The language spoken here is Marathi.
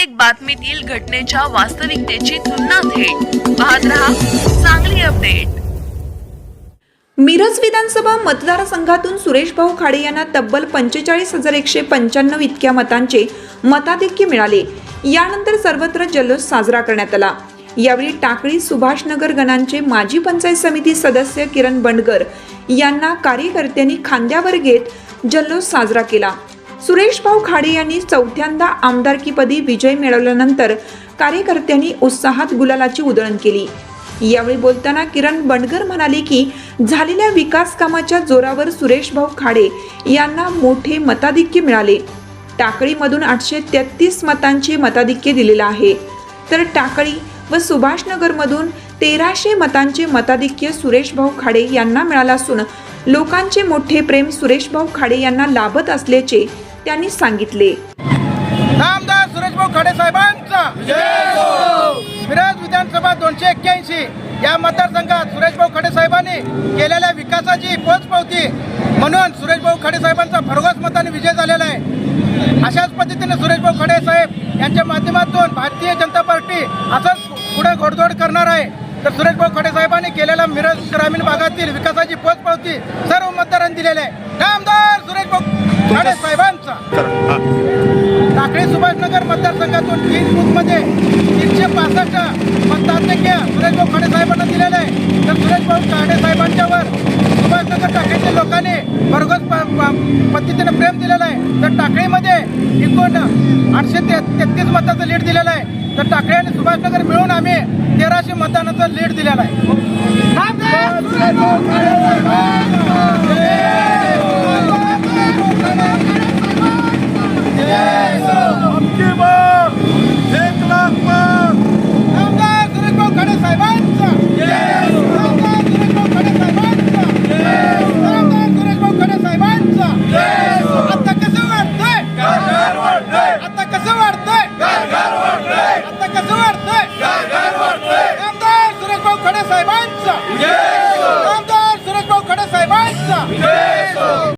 प्रत्येक बातमीतील घटनेच्या वास्तविकतेची तुलना थेट. पाहत रहा चांगली अपडेट. मिरज विधानसभा मतदारसंघातून सुरेश भाऊ खाडे यांना तब्बल पंचेचाळीस हजार एकशे पंच्याण्णव इतक्या मतांचे मताधिक्य मिळाले. यानंतर सर्वत्र जल्लोष साजरा करण्यात आला. यावेळी टाकळी सुभाषनगर गणांचे माजी पंचायत समिती सदस्य किरण बंडगर यांना कार्यकर्त्यांनी खांद्यावर घेत जल्लोष साजरा केला. सुरेश भाऊ खाडे यांनी चौथ्यांदा आमदारकीपदी विजय मिळवल्यानंतर कार्यकर्त्यांनी उत्साहात गुलालाची उधळण केली. यावेळी बोलताना किरण बंडगर म्हणाले की झालेल्या विकास कामाच्या जोरावर सुरेश भाऊ खाडे यांना मोठे मताधिक्य मिळाले. टाकळीमधून आठशे तेहतीस मतांचे मताधिक्य दिलेलं आहे. तर टाकळी व सुभाषनगरमधून तेराशे मतांचे मताधिक्य सुरेश भाऊ खाडे यांना मिळालं असून लोकांचे मोठे प्रेम सुरेश भाऊ खाडे यांना लाभत असल्याचे त्यांनी सांगितले. नामदार सुरेशभाऊ खडे साहेबांचा. मिरज विधानसभा दोनशे एक्क्याऐंशी. या मतदारसंघात सुरेशभाऊ खडे साहेबांनी केलेल्या विकासाची पोचपावती म्हणून सुरेशभाऊ खडे साहेबांचा भरघोस मताने विजय झालेला आहे. अशाच पद्धतीने सुरेशभाऊ खडे साहेब यांच्या माध्यमातून भारतीय जनता पार्टी असंच पुढे घोडदोड करणार आहे. तर सुरेशभाऊ खडे साहेबांनी केलेल्या मिरज ग्रामीण भागातील विकासाची पोचपावती सर्व मतदारांनी दिलेली आहे. नामदार सुरेशभाऊ खडे मतदारसंघातून तीन बूथमध्ये तीनशे पासष्ट मतदारसंख्या सुरेशभाऊ खाडे साहेबांना दिलेले आहे. तर सुरेशभाऊ खाडे साहेबांच्यावर सुभाषनगर टाकळीच्या लोकांनी भरघोस पद्धतीने प्रेम दिलेलं आहे. तर टाकळीमध्ये एकूण आठशे ते तेहतीस मताचं लीड दिलेलं आहे. तर टाकळी आणि सुभाषनगर मिळून आम्ही तेराशे मतदानाचं लीड दिलेलं आहे. नामदार